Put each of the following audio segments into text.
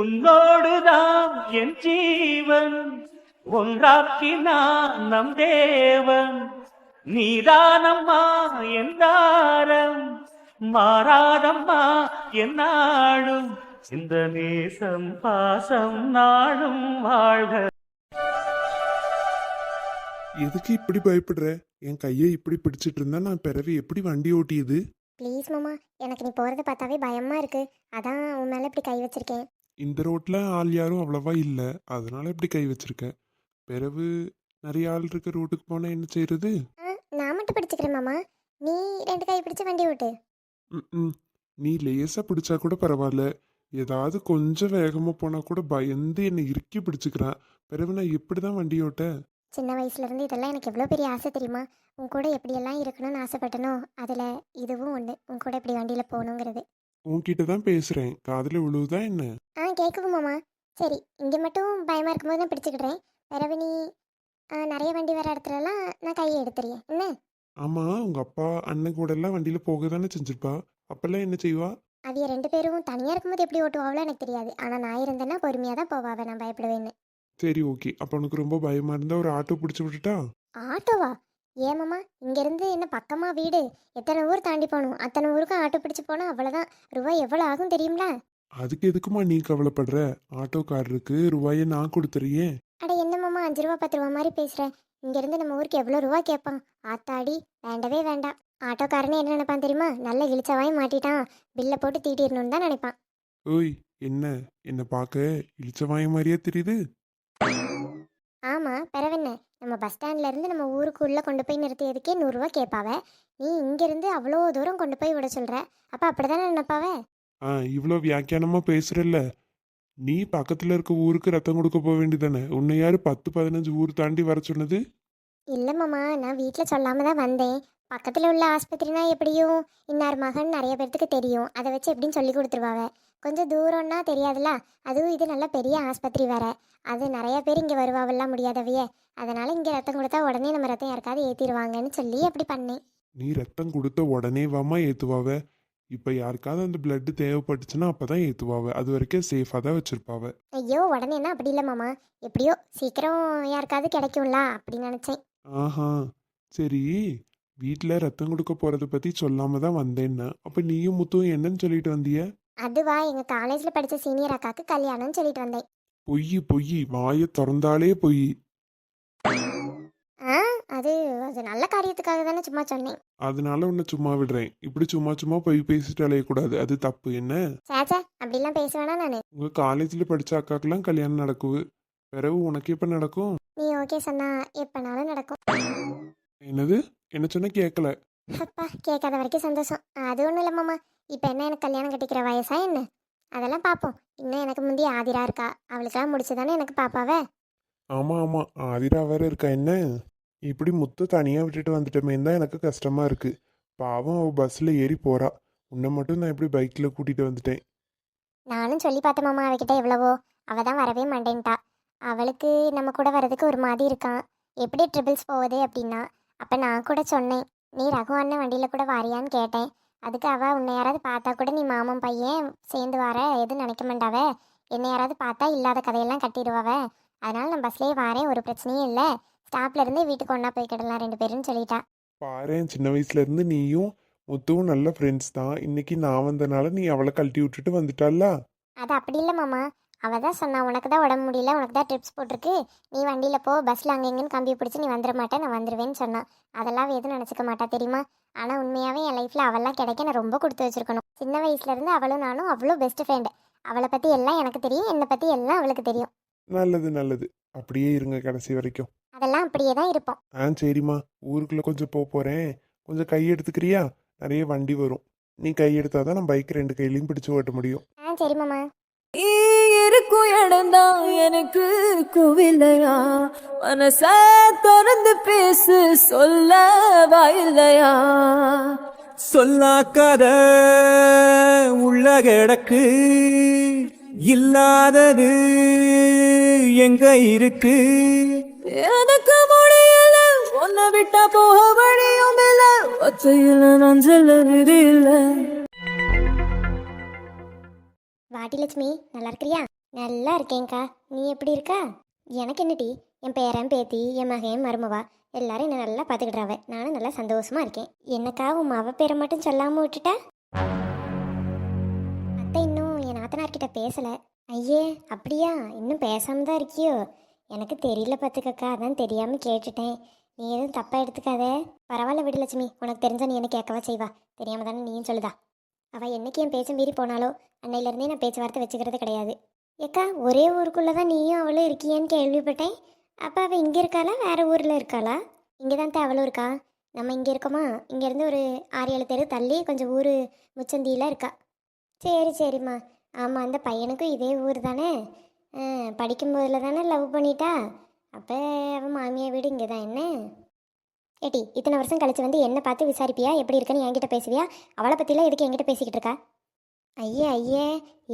உன்னோடுதான் என் ஜீவன். ஒன்றாக்கினான் நம் தேவன். நீதானம்மா என் தாரம். மாறாதம்மா என் நாடும். இந்த நேசம் பாசம் நாடும் வாழ்க. எதுக்கு இப்படி பயப்படுற? என் கையை இப்படி பிடிச்சிட்டு இருந்தா நான் பிறவி எப்படி வண்டி ஓட்டியது? ப்ளீஸ் மாமா. எனக்கு நீ போகிறத பார்த்தாவே பயமாக இருக்கு. அதான் உன் மேலே இப்படி கை வச்சிருக்கேன். இந்த ரோட்ல ஆள் யாரும் அவ்வளவா இல்லை. அதனால இப்படி கை வச்சிருக்க பிறகு நிறைய ஆள் இருக்க ரோட்டுக்கு போனா என்ன செய்யறது நான் மட்டும் பிடிச்சிக்கிறேன் மாமா. நீ ரெண்டு கை பிடிச்சு வண்டி ஓட்டு. ம்ம். நீ லேசா பிடிச்சா கூட பரவாயில்ல. ஏதாவது கொஞ்சம் வேகமா போனா கூட பயந்து என்னை இறுக்கி பிடிச்சுக்கிறான். பிறகு நான் எப்படிதான் வண்டி ஓட்ட? சின்ன வயசுலேருந்து இதெல்லாம் எனக்கு எவ்வளோ பெரிய ஆசை தெரியுமா? உன் கூட எப்படியெல்லாம் இருக்கணும்னு ஆசைப்பட்டனோ அதில் இதுவும் ஒன்று உன் கூட இப்படி வண்டியில் போகணுங்கிறது. உன்கிட்ட தான் பேசுறேன். காதுல விழுவுதா என்ன? ஆ கேட்கவும் மாமா. சரி இங்கே மட்டும் பயமாக இருக்கும்போது நான் பிடிச்சிக்கிடுறேன். பிறகு நீ ஆ, நிறைய வண்டி வர இடத்துலலாம் நான் கையை எடுத்துறியேன் என்ன? ஆமா உங்க அப்பா அண்ணன் கூட எல்லாம் வண்டியில போக தானே செஞ்சிருப்பா. அப்பெல்லாம் என்ன செய்வா? அவிய ரெண்டு பேரும் தனியாக இருக்கும்போது எப்படி ஓட்டுவாங்களோ எனக்கு தெரியாது. ஆனால் நான் இருந்தேன்னா பொறுமையாக தான் போவாவே நான் பயப்படுவேன்னு. சரி ஓகே. அப்ப உனக்கு ரொம்ப பயமா இருந்தா ஒரு ஆட்டோ பிடிச்சு விட்டுட்டா? ஆட்டோவா? ஏமாம்மா இங்கேருந்து என்ன பக்கமா வீடு? எத்தனை ஊர் தாண்டி போகணும்? அத்தனை ஊருக்கும் ஆட்டோ பிடிச்சு போனால் அவ்வளோதான் ரூபாய் எவ்வளோ ஆகும் தெரியுங்களா அதுக்கு எதுக்குமா நீ கவலைப்படுற? ஆட்டோக்காரருக்கு ரூபாயை நான் கொடுத்துறியே அட என்னம்மாம்மா அஞ்சு ரூபா பத்து ரூபா மாதிரி பேசுகிறேன் இங்கேருந்து நம்ம ஊருக்கு எவ்வளோ ரூபா கேட்பான் ஆத்தாடி வேண்டவே வேண்டாம். ஆட்டோக்காரனே என்ன நினைப்பான் தெரியுமா? நல்ல இழிச்சவாயும் மாட்டிட்டான். பில்லை போட்டு தீட்டிடணும்னு தான் நினைப்பான். ஓய் என்ன? என்ன பார்க்க இழிச்சவாய மாதிரியே தெரியுது? ஆமாம் பிறவென்ன நம்ம பஸ் ஸ்டாண்ட்ல இருந்து நம்ம ஊருக்குள்ளே கொண்டு போய் நிறுத்தியதுக்கே நூறுரூவா கேட்பாவ நீ இங்கேருந்து அவ்வளோ தூரம் கொண்டு போய் விட சொல்கிற அப்போ அப்படி தானே நினைப்பாவ? ஆ இவ்வளோ வியாக்கியானமா பேசுறல்ல. நீ பக்கத்துல இருக்க ஊருக்கு ரத்தம் கொடுக்க போக வேண்டியதானே உன்னை யாரு பத்து பதினஞ்சு ஊர் தாண்டி வர சொன்னது? இல்லை மாமா நான் வீட்டில் சொல்லாம தான் வந்தேன். பக்கத்தில் உள்ள ஆஸ்பத்திரினா எப்படியும் இன்னார் மகன் நிறைய பேர்த்துக்கு தெரியும். அதை வச்சு எப்படின்னு சொல்லி கொடுத்துருவாவ. கொஞ்சம் தூரம்னா தெரியாதுல்ல? அதுவும் இது நல்ல பெரிய ஆஸ்பத்திரி வேற. அது நிறைய பேர் இங்கே வருவாவெல்லாம் முடியாதவையே. அதனால இங்கே ரத்தம் கொடுத்தா உடனே நம்ம ரத்தம் யாருக்காவது ஏற்றிடுவாங்கன்னு சொல்லி அப்படி பண்ணேன். நீ ரத்தம் கொடுத்த உடனே வாமா ஏத்துவாவ. இப்ப யாருக்காவது அந்த blood தேவைப்பட்டுச்சுன்னா அப்பதான் ஏத்துவாவ. அது வரைக்கும் சேஃபா தான் வச்சிருப்பாவ. ஐயோ உடனேனா அப்படி இல்லை மாமா. எப்படியோ சீக்கிரம் யாருக்காவது கிடைக்கும்ல அப்படின்னு நினச்சேன். ஆஹா. சரி வீட்ல ரத்தம் கொடுக்க போறத பத்தி சொல்லாம தான் வந்தேன்னா. அப்ப நீயும் முத்துவும் என்னன்னு சொல்லிட்டு வந்திய? அதுவா எங்கள் காலேஜில் படித்த சீனியர் அக்காவுக்கு கல்யாணம்னு சொல்லிட்டு வந்தேன். பொய் பொய். வாயை திறந்தாலே பொய். ஆ அது அது நல்ல காரியத்துக்காக தானே சும்மா சொன்னேன். அதனால உன்னை சும்மா விடுறேன். இப்படி சும்மா சும்மா பொய் பேசிட்டு அலையக்கூடாது. அது தப்பு. என்ன? சேச்சா அப்படிலாம் பேசுவேனா நான். உங்க காலேஜ்ல படிச்ச அக்காக்கெல்லாம் கல்யாணம் நடக்குது. பிறகு உனக்கு எப்ப நடக்கும்? நீ ஓகே சொன்னா எப்பனாலும் நடக்கும். என்னது? என்ன சொன்ன கேட்கல அப்பா கேட்காத வரைக்கும் சந்தோஷம். அது ஒன்றும் இல்லை மாமா. இப்போ என்ன எனக்கு கல்யாணம் கட்டிக்கிற வயசா என்ன? அதெல்லாம் பார்ப்போம் இன்னும் எனக்கு முந்தி ஆதிரா இருக்கா. அவளுக்கெல்லாம் முடிச்சு தானே எனக்கு பாப்பாவே? ஆமா ஆமா. ஆதிரா வேற இருக்கா என்ன? இப்படி முத்து தனியா விட்டுட்டு வந்துட்டோமே தான் எனக்கு கஷ்டமா இருக்கு. பாவம் அவ பஸ்ல ஏறி போறா. உன்னை மட்டும் நான் இப்படி பைக்ல கூட்டிட்டு வந்துட்டேன்? நானும் சொல்லி பார்த்தேன் மாமா அவகிட்ட எவ்வளவோ. அவள் தான் வரவே மாட்டேன்ட்டா. அவளுக்கு நம்ம கூட வர்றதுக்கு ஒரு மாதிரி இருக்கான். எப்படி ட்ரிபிள்ஸ் போகுது அப்படின்னா அப்போ நான் கூட சொன்னேன். நீ ரகு அண்ணன் வண்டியில் கூட வாரியான்னு கேட்டேன். அதுக்கு அவள் உன்னை யாராவது பார்த்தா கூட நீ மாமன் பையன் சேர்ந்து வர எதுவும் நினைக்க மாட்டாவ. என்னை யாராவது பார்த்தா இல்லாத கதையெல்லாம் கட்டிடுவாவ. அதனால நான் பஸ்லேயே வாரேன் ஒரு பிரச்சனையும் இல்லை. ஸ்டாப்ல இருந்து வீட்டுக்கு ஒன்றா போய்க்கிடலாம் ரெண்டு பேரும் சொல்லிட்டா. பாரேன் சின்ன வயசுல இருந்து நீயும் முத்துவும் நல்ல ஃப்ரெண்ட்ஸ் தான். இன்னைக்கு நான் வந்தனால நீ அவளை கழட்டி விட்டுட்டு வந்துட்டால அது அப்படி இல்லை மாமா. அவள் தான் சொன்னா உனக்கு தான் உடம்பு முடியல உனக்கு தான் ட்ரிப்ஸ் போட்டிருக்கு. நீ வண்டியில் போ பஸ்ஸில் அங்கே இங்கேன்னு கம்பி பிடிச்சி நீ வந்துட மாட்டே நான் வந்துடுவேன்னு சொன்னான். அதெல்லாம் எதுவும் நினச்சிக்க மாட்டா தெரியுமா? ஆனால் உண்மையாகவே என் லைஃப்பில் அவெல்லாம் கிடைக்க நான் ரொம்ப கொடுத்து வச்சிருக்கணும். சின்ன வயசுலேருந்து அவளும் நானும் அவ்வளோ பெஸ்ட் ஃப்ரெண்டு அவளை பற்றி எல்லாம் எனக்கு தெரியும் என்னை பற்றி எல்லாம் அவளுக்கு தெரியும். நல்லது நல்லது. அப்படியே இருங்க கடைசி வரைக்கும். அதெல்லாம் அப்படியே தான் இருப்போம். ஆ சரிம்மா. ஊருக்குள்ள கொஞ்சம் போக போறேன். கொஞ்சம் கை எடுத்துக்கிறியா? நிறைய வண்டி வரும். நீ கை எடுத்தாதான் நான் பைக் ரெண்டு கையிலையும் பிடிச்சு ஓட்ட முடியும். ஆ சரி மாமா. இடம்தான் எனக்கு கோவில்லையா? மனச திறந்து பேசு சொல்ல வாயில்லையா? சொல்லாக்காத உள்ள கிடக்கு இல்லாதது எங்க இருக்கு? எனக்கு முடியல உன்னை விட்டா போக வழியும் இல்ல ஒத்தையில நஞ்சல இல்ல வாட்டி லட்சுமி நல்லா இருக்கிறியா? நல்லா இருக்கேங்க்கா நீ எப்படி இருக்கா? எனக்கு என்னடி? என் பேரன் பேத்தி என் மகன் மருமவா எல்லாரும் என்ன நல்லா பார்த்துக்கிட்றாவ நானும் நல்லா சந்தோஷமா இருக்கேன். என்னக்கா உன் மவ பேரை மட்டும் சொல்லாமல் விட்டுட்டா? அத்தை இன்னும் என் நாத்தனார்கிட்ட பேசலை. ஐயே அப்படியா? இன்னும் பேசாம தான் இருக்கியோ? எனக்கு தெரியல பார்த்துக்கக்கா. அதான் தெரியாமல் கேட்டுட்டேன். நீ எதுவும் தப்பாக எடுத்துக்காத. பரவாயில்ல விடு லட்சுமி. உனக்கு தெரிஞ்சா நீ என்ன கேட்கவா செய்வா? தெரியாம தானே நீயும் சொல்லுதா? அவ என்னைக்கு என் பேச்சை மீறி போனாலோ அன்னையிலேருந்தே நான் பேச்சுவார்த்தை வச்சுக்கிறது கிடையாது. ஏக்கா ஒரே ஊருக்குள்ளே தான் நீயும் அவளும் இருக்கியேன்னு கேள்விப்பட்டேன். அப்போ அவள் இங்கே இருக்காளா? வேறு ஊரில் இருக்காளா? இங்கே தான் தான் அவளும் இருக்கா? நம்ம இங்கே இருக்கோமா? இங்கேருந்து ஒரு ஆறு ஏழு தெரு தள்ளி கொஞ்சம் ஊர் முச்சந்தியில் இருக்கா. சரி சரிம்மா. ஆமாம் அந்த பையனுக்கும் இதே ஊர் தானே? படிக்கும்போதில் தானே லவ் பண்ணிட்டா? அப்போ அவன் மாமியார் வீடு இங்கே தான் என்ன? ஏட்டி இத்தனை வருஷம் கழிச்சு வந்து என்னை பார்த்து விசாரிப்பியா? எப்படி இருக்கன்னு என்கிட்ட பேசுவியா? அவளை பற்றிலாம் எதுக்கு என்கிட்ட பேசிக்கிட்டு இருக்கா? ஐயே ஐயே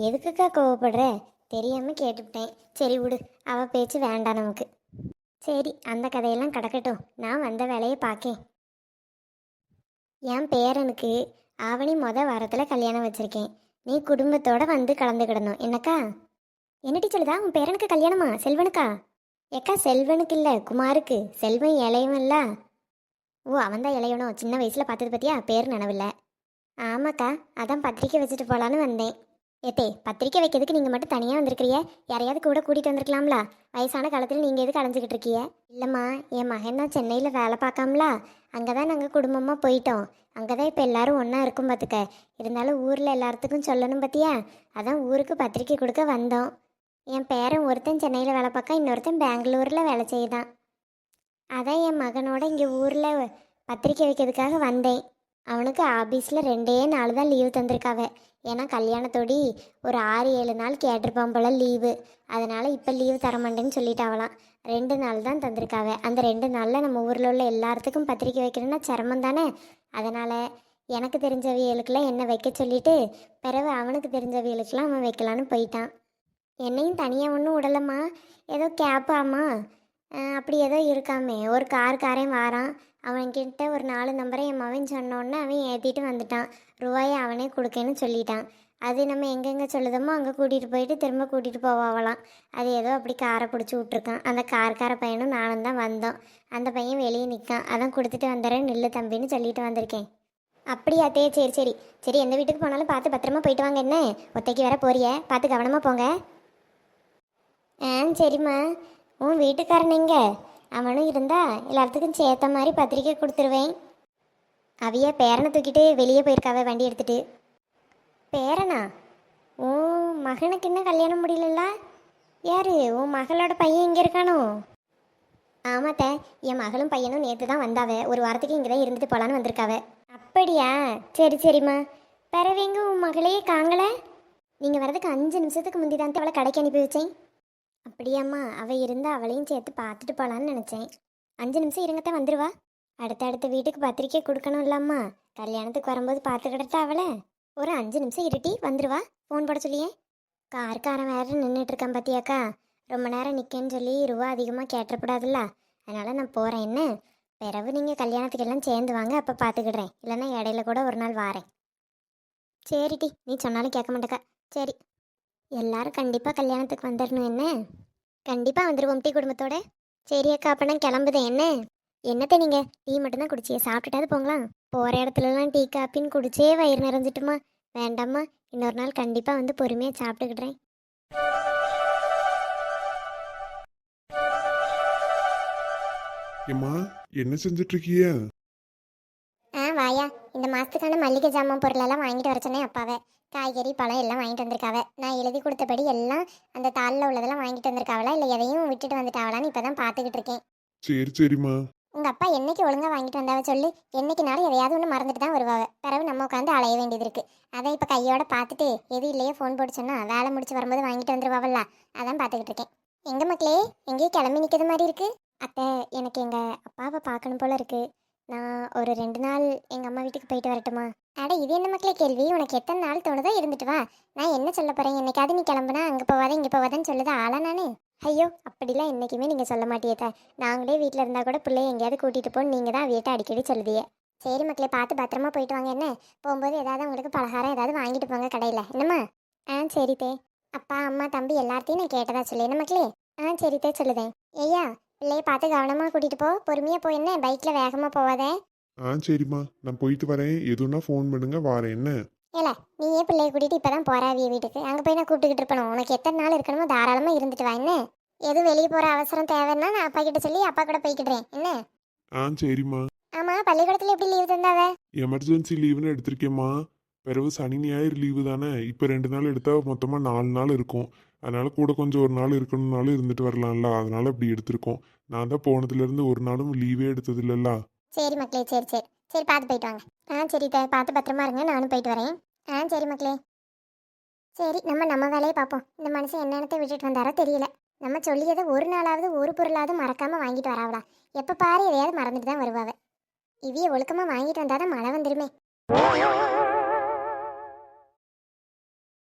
எதுக்குக்கா கோவப்படுற? தெரியாமல் கேட்டுவிட்டேன் சரி விடு. அவள் பேச்சு வேண்டாம் நமக்கு. சரி அந்த கதையெல்லாம் கிடக்கட்டும். நான் வந்த வேலையை பார்க்கேன் என் பேரனுக்கு ஆவணி மொத வாரத்தில் கல்யாணம் வச்சுருக்கேன். நீ குடும்பத்தோட வந்து கலந்துக்கிடணும். என்னக்கா? என்னடி சொல்லுதா உன் பேரனுக்கு கல்யாணமா? செல்வனுக்கா? ஏக்கா செல்வனுக்கு இல்லை. குமாருக்கு. செல்வன் இளையவன்ல ஓ அவன் தான் சின்ன வயசில் பார்த்தது பற்றியா பேர் நினவில்லை. ஆமாக்கா அதான் பத்திரிக்கை வச்சுட்டு போகலான்னு வந்தேன். ஏத்தே பத்திரிக்கை வைக்கிறதுக்கு நீங்கள் மட்டும் தனியாக வந்திருக்கிறிய யாரையாவது கூட கூட்டிகிட்டு வந்திருக்கலாம்ல. வயசான காலத்தில் நீங்கள் எதுக்கு அலைஞ்சிக்கிட்டு இருக்கீங்க? இல்லைம்மா என் மகன் தான் சென்னையில் வேலை பார்க்காமலா. அங்கே தான் நாங்கள் குடும்பமாக போயிட்டோம். அங்கே தான் இப்போ எல்லாரும் ஒன்றா இருக்கும் பார்த்துக்க இருந்தாலும் ஊரில் எல்லாத்துக்கும் சொல்லணும் பார்த்தியா அதான் ஊருக்கு பத்திரிக்கை கொடுக்க வந்தோம். என் பேரன் ஒருத்தன் சென்னையில் வேலை பார்க்க இன்னொருத்தன் பெங்களூரில் வேலை செய்தான். அதான் என் மகனோட இங்கே ஊரில் பத்திரிக்கை வைக்கிறதுக்காக வந்தேன். அவனுக்கு ஆஃபீஸில் ரெண்டே நாள் தான் லீவு தந்திருக்காவ. ஏன்னா கல்யாணத்தோடி ஒரு ஆறு ஏழு நாள் கேட்டிருப்பான் போல லீவு அதனால் இப்போ லீவு தரமாட்டேன்னு சொல்லிட்டாவலாம் ரெண்டு நாள் தான் தந்திருக்காவ. அந்த ரெண்டு நாளில் நம்ம ஊரில் உள்ள எல்லாத்துக்கும் பத்திரிக்கை வைக்கணும்னா சிரமம் தானே? அதனால் எனக்கு தெரிஞ்சவியலுக்கெல்லாம் என்ன வைக்க சொல்லிட்டு பிறகு அவனுக்கு தெரிஞ்சவியலுக்கெல்லாம் அவன் வைக்கலான்னு போயிட்டான். என்னையும் தனியாக ஒன்றும் விடலம்மா. ஏதோ கேப்பாம்மா. அப்படி ஏதோ இருக்காமே. ஒரு கார் காரையும் வாரான். அவன்கிட்ட ஒரு நாலு நம்பரை என் மவன் சொன்னோன்னே அவன் ஏற்றிட்டு வந்துட்டான். ரூபாயை அவனே கொடுக்கேன்னு சொல்லிட்டான். அது நம்ம எங்கெங்கே சொல்லுதோமோ அங்கே கூட்டிகிட்டு போயிட்டு திரும்ப கூட்டிகிட்டு போவாங்களாம் அது ஏதோ அப்படி காரை பிடிச்சி விட்ருக்கான் அந்த கார்கார பையனும் நானும் தான் வந்தோம். அந்த பையன் வெளியே நிற்கான். அதான் கொடுத்துட்டு வந்துடுறேன் நில்லு தம்பின்னு சொல்லிட்டு வந்திருக்கேன். அப்படியா தே சரி சரி. சரி எந்த வீட்டுக்கு போனாலும் பார்த்து பத்திரமா போயிட்டு வாங்க என்ன? ஒத்தைக்கு வேற போறிய. பார்த்து கவனமாக போங்க. ஆ சரிம்மா. உன் வீட்டுக்காரன் எங்கே? அவனும் இருந்தா எல்லாத்துக்கும் சேர்த்த மாதிரி பத்திரிக்கை கொடுத்துருவேன். அவிய பேரனை தூக்கிட்டு வெளியே போயிருக்காவ வண்டி எடுத்துட்டு. பேரனா? ஓ மகனுக்கு இன்னும் கல்யாணம் முடியலல்ல? யாரு? உன் மகளோட பையன் இங்கே இருக்கானோ? ஆமாத்த என் மகளும் பையனும் நேற்று தான் வந்தாவ. ஒரு வாரத்துக்கு இங்கே தான் இருந்துட்டு போகலான்னு வந்திருக்காவ. அப்படியா? சரி சரிம்மா. பிறவிங்க உன் மகளையே காங்கள நீங்கள் வரதுக்கு அஞ்சு நிமிஷத்துக்கு முந்தி தான் அவளை கடைக்கு அனுப்பி வச்சேன். அப்படியாம்மா. அவள் இருந்தால் அவளையும் சேர்த்து பார்த்துட்டு போகலான்னு நினச்சேன். அஞ்சு நிமிஷம் இருங்கத்தான் வந்துடுவா அடுத்த அடுத்த வீட்டுக்கு பத்திரிக்கை கொடுக்கணும் இல்லாமா கல்யாணத்துக்கு வரும்போது பார்த்துக்கிட்டா அவளை. ஒரு அஞ்சு நிமிஷம் இருட்டி வந்துடுவா ஃபோன் போட சொல்லியே. கார்காரன் வேற நின்றுட்டு இருக்கான் பார்த்தியாக்கா ரொம்ப நேரம் நிற்கன்னு சொல்லி ரூபா அதிகமாக கேட்டப்படாதுல்ல அதனால் நான் போகிறேன் என்ன? பிறகு நீங்கள் கல்யாணத்துக்கெல்லாம் சேர்ந்து வாங்க அப்போ பார்த்துக்கிடுறேன். இல்லைன்னா இடையில கூட ஒரு நாள் வாரேன். சரிடி நீ சொன்னாலும் கேட்க மாட்டேக்கா. சரி. எல்லாரும் கண்டிப்பாக கல்யாணத்துக்கு வந்துடணும் என்ன? கண்டிப்பாக வந்துடுவோம் டீ குடும்பத்தோட. சரி அக்கா அப்போ நான் கிளம்புதேன் என்ன? என்னத்தை நீங்கள் டீ மட்டும்தான் குடிச்சியே சாப்பிட்டுட்டாது போங்களா போகிற இடத்துலலாம் டீ காப்பின்னு குடிச்சே வயிறு நிறைஞ்சிட்டுமா? வேண்டாம்மா இன்னொரு நாள் கண்டிப்பாக வந்து பொறுமையாக சாப்பிட்டுக்கிடுறேன். ஏம்மா என்ன செஞ்சுட்டு இந்த மாதத்துக்கான மல்லிகை ஜாமான் பொருளெல்லாம் வாங்கிட்டு வர சொன்னேன் அப்பாவை. காய்கறி பழம் எல்லாம் வாங்கிட்டு வந்திருக்காவ. நான் எழுதி கொடுத்தபடி எல்லாம் அந்த தாளில் உள்ளதெல்லாம் வாங்கிட்டு வந்திருக்காவளா? இல்லை எதையும் விட்டுட்டு வந்துட்டாவளான்னு இப்போ தான் பார்த்துக்கிட்டு இருக்கேன். சரி சரிம்மா. உங்கள் அப்பா என்னைக்கு ஒழுங்காக வாங்கிட்டு வந்தாவ சொல்லு. என்னைக்குனாலும் எதையாவது ஒன்று மறந்துட்டு தான் வருவாவ. பிறகு நம்ம உட்காந்து அலைய வேண்டியது இருக்கு. அதை இப்போ கையோட பார்த்துட்டு எது இல்லையோ ஃபோன் போட்டு சொன்னா வேலை முடிச்சு வரும்போது வாங்கிட்டு வந்துருவாவல்ல அதான் பார்த்துக்கிட்டு இருக்கேன். எங்க மக்களே எங்கேயும் கிளம்பி நிற்கிறது மாதிரி இருக்கு. அத்தை எனக்கு எங்கள் அப்பாவை பார்க்கணும் போல இருக்கு. நான் ஒரு ரெண்டு நாள் எங்கள் அம்மா வீட்டுக்கு போயிட்டு வரட்டுமா? அட இது என்ன மக்களே கேள்வி? உனக்கு எத்தனை நாள் தோணுதோ இருந்துட்டு வா. நான் என்ன சொல்ல போகிறேன் என்னைக்காவது நீ கிளம்புனா அங்கே போவாத இங்கே போவாதன்னு சொல்லுது ஆளா நான்? ஐயோ அப்படிலாம் என்றைக்குமே நீங்கள் சொல்ல மாட்டியதா நாங்களே வீட்டில் இருந்தால் கூட பிள்ளைய எங்கேயாவது கூட்டிகிட்டு போன்னு நீங்கள் தான் வீட்டை அடிக்கடி சொல்லுதியே. சரி மக்களே பார்த்து பத்திரமா போயிட்டு வாங்க என்ன? போகும்போது ஏதாவது உங்களுக்கு பலகாரம் ஏதாவது வாங்கிட்டு போங்க கடையில். என்னம்மா? ஆ சரி தே. அப்பா அம்மா தம்பி எல்லாத்தையும் நான் கேட்டதா சொல்லு என்ன மக்களே? ஆ சரித்தே சொல்லுதேன் ஐயா பிள்ளைய பார்த்து கவனமாக கூட்டிகிட்டு போ. பொறுமையாக போய் என்ன? பைக்கில் வேகமாக போவாதே. ஆ சரிம்மா. நான் போயிட்டு வரேன். எதுனா ஃபோன் பண்ணுங்க. வாரேன். என்ன? ஏல நீயே பிள்ளைய கூட்டிட்டு இப்பதான் போறாவிய வீட்டுக்கு. அங்க போய் நான் கூப்பிட்டுக்கிட்டு இருப்பணும் உனக்கு எத்தனை நாள் இருக்கணுமோ தாராளமா இருந்துட்டு வா. என்ன? எதுவும் வெளியே போற அவசரம் தேவைன்னா நான் அப்பா கிட்ட சொல்லி அப்பா கூட போய்க்கிடுறேன் என்ன? ஆ சரிம்மா. ஆமா பள்ளிக்கூடத்துல எப்படி லீவ் தந்தாவ? எமர்ஜென்சி லீவுன்னு எடுத்திருக்கேம்மா. பிறகு சனி ஞாயிறு லீவு தானே. இப்போ ரெண்டு நாள் எடுத்தா மொத்தமாக நாலு நாள் இருக்கும். அதனால் கூட கொஞ்சம் ஒரு நாள் இருக்கணும்னாலும் இருந்துட்டு வரலாம்ல. அதனால அப்படி எடுத்திருக்கோம். நான் தான் போனதுலேருந்து ஒரு நாளும் லீவே எடுத்தது சரி மக்களே சரி சரி. சரி பார்த்து போயிட்டு வாங்க. ஆ சரி பார்த்து பத்திரமா இருங்க. நானும் போயிட்டு வரேன். ஆ சரி மக்களே. சரி நம்ம நம்ம வேலையை பார்ப்போம். இந்த மனுஷன் என்னென்னத்தை விட்டுட்டு வந்தாரோ தெரியல. நம்ம சொல்லியதை ஒரு நாளாவது ஒரு பொருளாவது மறக்காம வாங்கிட்டு வராவளா. எப்போ பாரு எதையாவது மறந்துட்டு தான் வருவாவ. இவிய ஒழுக்கமாக வாங்கிட்டு வந்தாதான் மழை வந்துருமே.